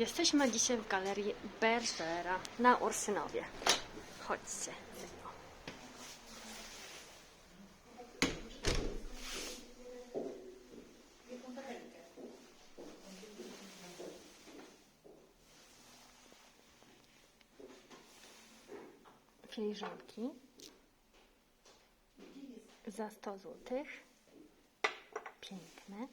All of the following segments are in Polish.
Jesteśmy dzisiaj w galerii Bergera na Ursynowie. Chodźcie. Filiżanki za 100 zł. Piękne.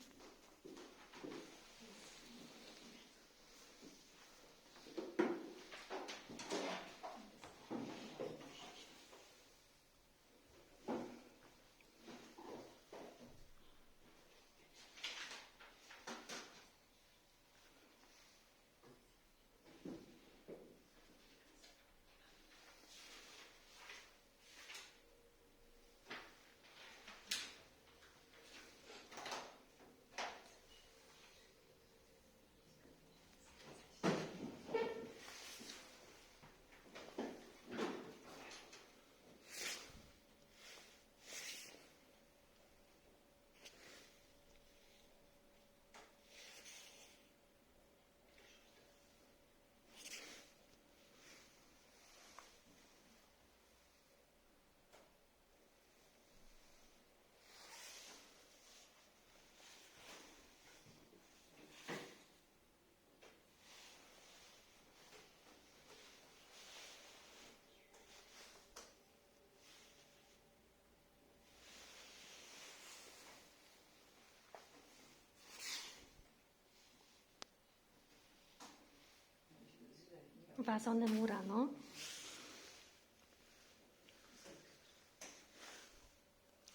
Wazony Murano.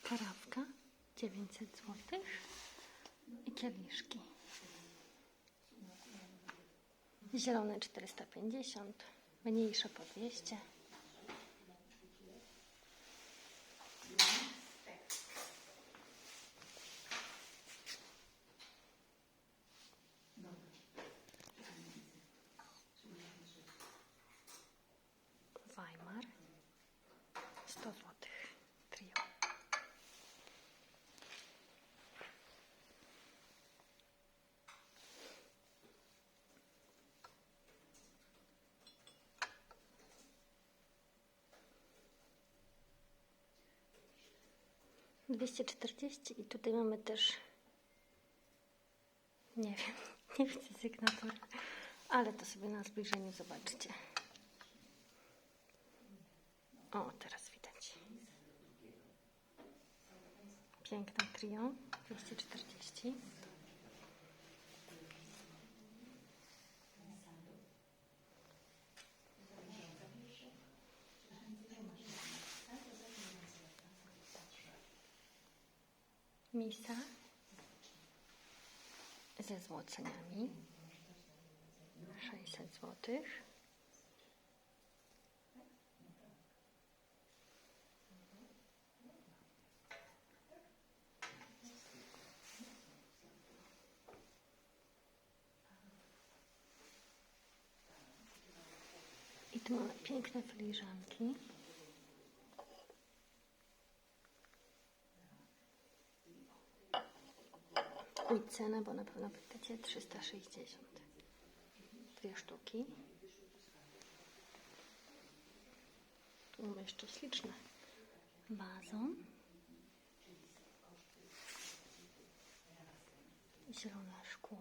Karawka 900 zł i kieliszki. Zielone 450, mniejsze po 200. 240 i tutaj mamy też nie wiem, nie widzę sygnatury, ale to sobie na zbliżeniu zobaczycie. O, teraz widać. Piękne trio, 240. Misa ze złoceniami 600 złotych. I tu mamy piękne filiżanki. I cenę, bo na pewno pytacie, 360. Dwie sztuki. Tu mamy jeszcze śliczne wazon. Zielone szkło.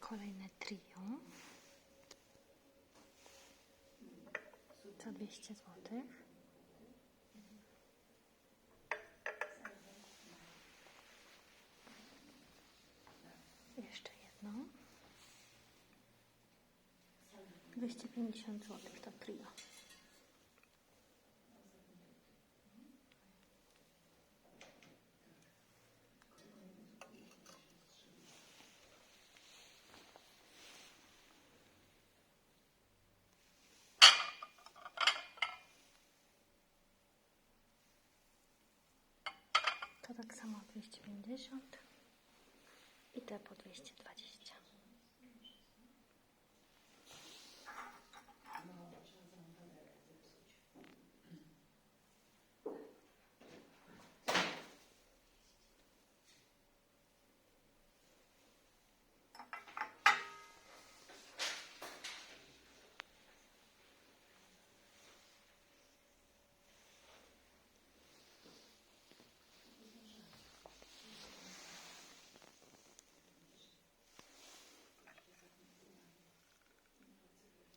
Kolejne trio. Za 200 zł. Jeszcze jedno. 250 zł to trio. To tak samo 250 i te po 220.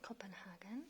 Copenhagen.